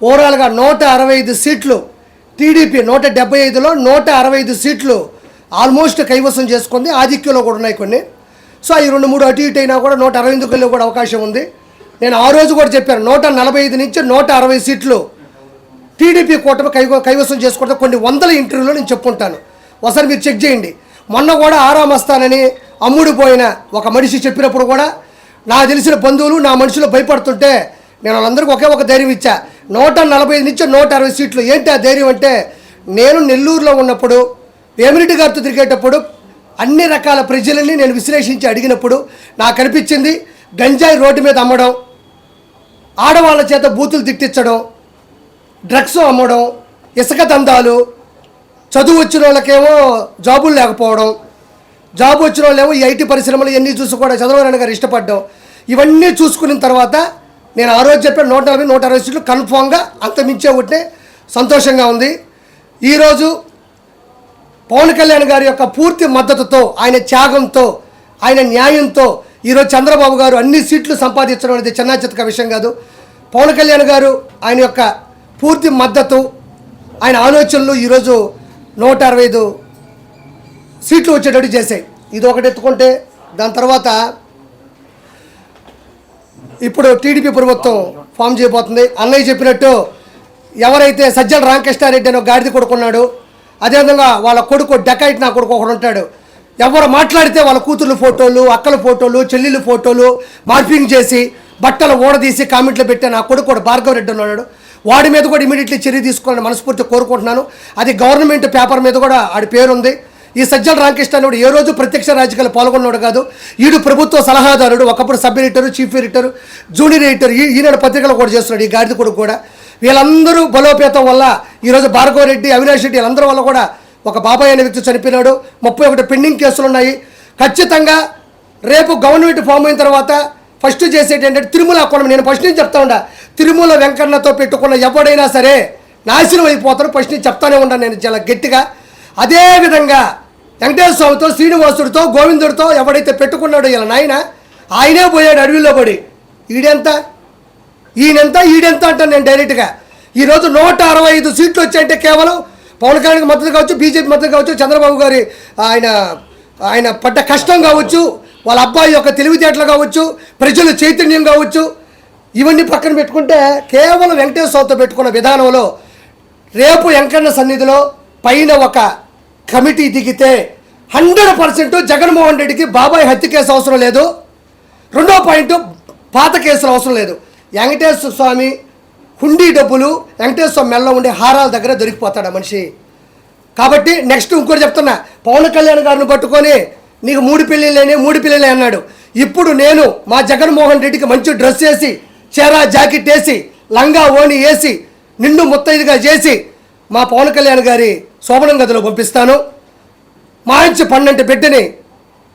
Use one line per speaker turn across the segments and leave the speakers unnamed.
ఓవరాల్గా నూట అరవై ఐదు సీట్లు టీడీపీ నూట డెబ్బై ఐదులో నూట అరవై ఐదు సీట్లు ఆల్మోస్ట్ కైవసం చేసుకుంది. ఆధిక్యంలో కూడా ఉన్నాయి కొన్ని. సో ఈ రెండు మూడు అటు ఇటు అయినా కూడా నూట అరవై ఎనిమిదిలో కూడా అవకాశం ఉంది. నేను ఆ రోజు కూడా చెప్పాను నూట నలభై ఐదు నుంచి నూట అరవై సీట్లు టీడీపీ కూటమి కై కైవసం చేసుకుంటే కొన్ని వందల ఇంటర్వ్యూలో నేను చెప్పుకుంటాను ఒకసారి మీరు చెక్ చేయండి. మొన్న కూడా ఆరామస్తానని అమ్ముడిపోయిన ఒక మనిషి చెప్పినప్పుడు కూడా నా తెలిసిన బంధువులు నా మనుషులు భయపడుతుంటే నేను వాళ్ళందరికీ ఒకే ఒక ధైర్యం ఇచ్చా. నూట నలభై ఐదు నుంచి నూట అరవై సీట్లు. ఏంటి ఆ ధైర్యం అంటే నేను నెల్లూరులో ఉన్నప్పుడు వేమిరెడ్డి గారితో తిరిగేటప్పుడు అన్ని రకాల ప్రజలని నేను విశ్లేషించి అడిగినప్పుడు నాకు అనిపించింది గంజాయి రోడ్డు మీద అమ్మడం ఆడవాళ్ళ చేత బూతులు తిట్టించడం డ్రగ్స్ అమ్మడం ఇసుక దందాలు చదువు వచ్చిన వాళ్ళకేమో జాబులు లేకపోవడం జాబ్ వచ్చిన వాళ్ళేమో ఈ ఐటీ పరిశ్రమలు ఇవన్నీ చూసి కూడా చంద్రబాబు గారు ఇష్టపడ్డం ఇవన్నీ చూసుకున్న తర్వాత నేను ఆ రోజు చెప్పిన నూట నలభై నూట అరవై సీట్లు కన్ఫామ్గా అంతమించే ఉంటే సంతోషంగా ఉంది. ఈరోజు పవన్ కళ్యాణ్ గారి యొక్క పూర్తి మద్దతుతో ఆయన త్యాగంతో ఆయన న్యాయంతో ఈరోజు చంద్రబాబు గారు అన్ని సీట్లు సంపాదించడం అనేది చిన్న చితక విషయం కాదు. పవన్ కళ్యాణ్ గారు ఆయన యొక్క పూర్తి మద్దతు ఆయన ఆలోచనలు ఈరోజు నూట అరవై ఐదు సీట్లు వచ్చేటట్టు చేశాయి. ఇది ఒకటి ఎత్తుకుంటే దాని తర్వాత ఇప్పుడు టీడీపీ ప్రభుత్వం ఫామ్ చేయబోతుంది. అన్నయ్య చెప్పినట్టు ఎవరైతే సజ్జల రామకృష్ణారెడ్డి అని ఒక గాడిద కొడుకున్నాడు అదేవిధంగా వాళ్ళ కొడుకు డెకైట్ నా కొడుకు ఒకడు ఉంటాడు. ఎవరు మాట్లాడితే వాళ్ళ కూతుర్ల ఫోటోలు అక్కల ఫోటోలు చెల్లెళ్ళ ఫోటోలు మార్పింగ్ చేసి బట్టలు ఊడదీసి కామెంట్లు పెట్టే నా కొడుకు కూడా భార్గవ రెడ్డి ఉన్నాడు. వాడి మీద కూడా ఇమీడియట్లీ చర్య తీసుకోవాలని మనస్ఫూర్తి కోరుకుంటున్నాను. అది గవర్నమెంట్ పేపర్ మీద కూడా ఆడి పేరుంది. ఈ సజ్జల రామకృష్ణ ఏ రోజు ప్రత్యక్ష రాజకీయాలు పాల్గొన్నాడు కాదు. ఈడు ప్రభుత్వ సలహాదారుడు ఒకప్పుడు sub editor chief editor junior editor Eenadu పత్రికలు కూడా చేస్తున్నాడు ఈ గాడిద కొడుకు కూడా. వీళ్ళందరూ బలోపేతం వల్ల ఈరోజు భార్గవరెడ్డి అవినాష్ రెడ్డి వీళ్ళందరి వల్ల కూడా ఒక బాబాయ్ అనే వ్యక్తి చనిపోయినాడు. ముప్పై ఒకటి పెండింగ్ కేసులు ఉన్నాయి. ఖచ్చితంగా రేపు గవర్నమెంట్ ఫామ్ అయిన తర్వాత ఫస్ట్ చేసేది ఏంటంటే తిరుమల అకౌంట్ నేను ఫస్ట్ నుంచి చెప్తా ఉండా తిరుమల వెంకన్నతో పెట్టుకున్న ఎవడైనా సరే నాశనం అయిపోతారు ఫస్ట్ నుంచి చెప్తానే ఉన్నాను నేను చాలా గట్టిగా. అదేవిధంగా వెంకటేశ్వర స్వామితో శ్రీనివాసుడితో గోవిందుడితో ఎవడైతే పెట్టుకున్నాడో ఇలా నాయన ఆయనే పోయాడు అడవిలో పడి. ఈడెంత? ఈయనెంత? ఈడెంత అంటాను నేను డైరెక్ట్గా ఈరోజు నూట అరవై ఐదు సీట్లు వచ్చాయంటే కేవలం పవన్ కళ్యాణ్కి మద్దతు కావచ్చు బీజేపీ మద్దతు కావచ్చు చంద్రబాబు గారి ఆయన ఆయన పడ్డ కష్టం కావచ్చు వాళ్ళ అబ్బాయి యొక్క తెలివితేటలు కావచ్చు ప్రజల చైతన్యం కావచ్చు ఇవన్నీ పక్కన పెట్టుకుంటే కేవలం వెంకటేశ్వర స్వామితో పెట్టుకున్న విధానంలో రేపు వెంకన్న సన్నిధిలో పైన ఒక కమిటీ దిగితే హండ్రెడ్ పర్సెంట్ జగన్మోహన్ రెడ్డికి బాబాయ్ హత్య కేసు అవసరం లేదు. రెండో పాయింట్ పాత కేసులు అవసరం లేదు. వెంకటేశ్వర స్వామి హుండీ డబ్బులు వెంకటేశ్వర స్వామి మెల్ల ఉండే హారాల దగ్గర దొరికిపోతాడు మనిషి. కాబట్టి నెక్స్ట్ ఇంకోటి చెప్తున్నా. పవన్ కళ్యాణ్ గారిని పట్టుకొని నీకు మూడు పిల్లలేని మూడు పిల్లలే అన్నాడు. ఇప్పుడు నేను మా జగన్మోహన్ రెడ్డికి మంచి డ్రెస్ వేసి చీర జాకెట్ వేసి లంగా ఓని వేసి నిండు ముత్తైదుగా చేసి మా పవన్ కళ్యాణ్ గారి శోభనం గదిలో పంపిస్తాను. మంచి పన్నెండు బిడ్డని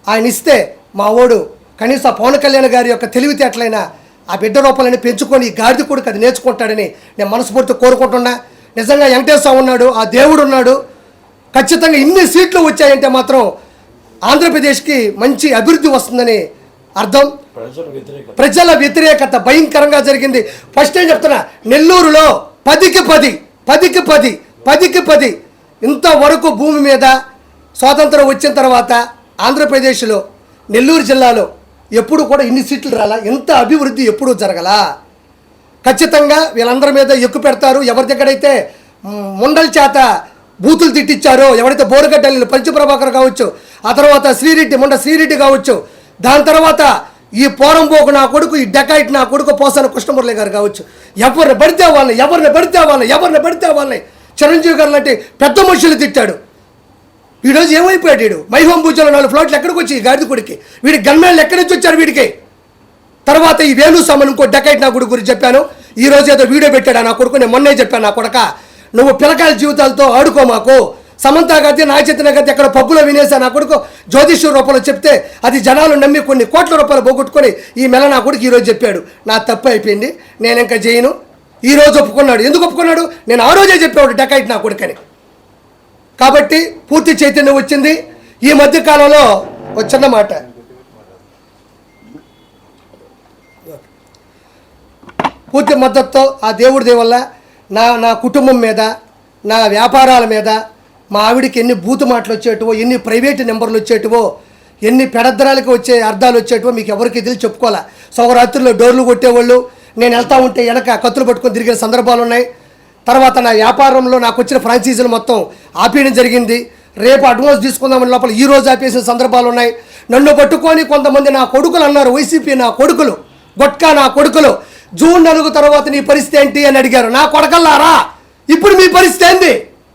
ఆయన ఇస్తే మా ఓడు కనీసం పవన్ కళ్యాణ్ గారి యొక్క తెలివితేటలైన ఆ బిడ్డ రూపాలని పెంచుకొని ఈ గాడిద కొడుకు అది నేర్చుకుంటాడని నేను మనస్ఫూర్తి కోరుకుంటున్నా. నిజంగా వెంకటేశ్వర ఉన్నాడు ఆ దేవుడు ఉన్నాడు. ఖచ్చితంగా ఇన్ని సీట్లు వచ్చాయంటే మాత్రం ఆంధ్రప్రదేశ్కి మంచి అభివృద్ధి వస్తుందని అర్థం.
ప్రజల వ్యతిరేకత
భయంకరంగా జరిగింది. ఫస్ట్ ఏం చెప్తున్నా నెల్లూరులో పదికి పది పదికి పది పదికి పది. ఇంతవరకు భూమి మీద స్వాతంత్రం వచ్చిన తర్వాత ఆంధ్రప్రదేశ్లో నెల్లూరు జిల్లాలో ఎప్పుడు కూడా ఇన్ని సీట్లు రాలా? ఇంత అభివృద్ధి ఎప్పుడూ జరగలా? ఖచ్చితంగా వీళ్ళందరి మీద ఎక్కు పెడతారు. ఎవరి దగ్గరైతే ముండల చేత బూతులు తిట్టించారో ఎవరైతే బోరుగడ్డలు పంచప్రభాకర్ కావచ్చు ఆ తర్వాత శ్రీరెడ్డి ముండ శ్రీరెడ్డి కావచ్చు దాని తర్వాత ఈ పోరంబోకు నా కొడుకు ఈ డెకాయిట్ నా కొడుకు పోసాన కృష్ణమురళి గారు కావచ్చు. ఎవరిని పడితే వాళ్ళని ఎవరిని పడితే వాళ్ళని ఎవరిని పడితే వాళ్ళని చిరంజీవి గారు లాంటి పెద్ద మనుషులు తిట్టాడు. ఈరోజు ఏమైపోయాడు వీడు? మైహోం పూజలో నాలుగు ఫ్లాట్లు ఎక్కడికి వచ్చి ఈ గాడిద కొడుకి వీడి గన్మేళ్ళు ఎక్కడి నుంచి వచ్చారు వీడికి? తర్వాత ఈ వేణు సమన్ ఇంకో డెకైట్ నా కొడుకు గురించి చెప్పాను. ఈ ఏదో వీడియో పెట్టాడు నా కొడుకు నేను మొన్నే చెప్పాను నా కొడక. నువ్వు పిల్లకాయల జీవితాలతో ఆడుకో మాకు. సమంత గతి నా చేతిన గతి ఎక్కడ పబ్బులో వినేసా నా కొడుకు? జ్యోతిష్య రూపంలో చెప్తే అది జనాలు నమ్మి కొన్ని కోట్ల రూపాయలు పోగొట్టుకొని ఈ మెల నా కొడుకు ఈరోజు చెప్పాడు. నా తప్పు అయిపోయింది నేను ఇంకా చేయను. ఈ రోజు ఒప్పుకున్నాడు. ఎందుకు ఒప్పుకున్నాడు? నేను ఆ రోజే చెప్పాడు డెకైట్ నా కొడుకని. కాబట్టి పూర్తి చైతన్యం వచ్చింది. ఈ మధ్య కాలంలో ఒక మాట. పూర్తి మద్దతుతో ఆ దేవుడి దయ వల్ల నా నా కుటుంబం మీద నా వ్యాపారాల మీద మా ఆవిడకి ఎన్ని బూతు మాటలు వచ్చేటివో ఎన్ని ప్రైవేట్ నెంబర్లు వచ్చేటివో ఎన్ని పెడద్దరాలకు వచ్చే అర్థాలు వచ్చేటివో మీకు ఎవరికి తెలిసి చెప్పుకోవాలా? సౌరాత్రుల్లో డోర్లు కొట్టేవాళ్ళు నేను వెళ్తా ఉంటే వెనక కత్తులు పట్టుకొని తిరిగిన సందర్భాలు ఉన్నాయి. తర్వాత నా వ్యాపారంలో నాకు వచ్చిన ఫ్రాంచైజీలు మొత్తం ఆపేయడం జరిగింది. రేపు అడ్వాన్స్ తీసుకుందామని లోపల ఈ రోజు ఆపేసిన సందర్భాలు ఉన్నాయి. నన్ను పట్టుకొని కొంతమంది నా కొడుకులు అన్నారు వైసీపీ నా కొడుకులు గొట్కా నా కొడుకులు. జూన్ నలుగు తర్వాత నీ పరిస్థితి ఏంటి అని అడిగారు. నా కొడకల్లారా? ఇప్పుడు మీ పరిస్థితి ఏంది?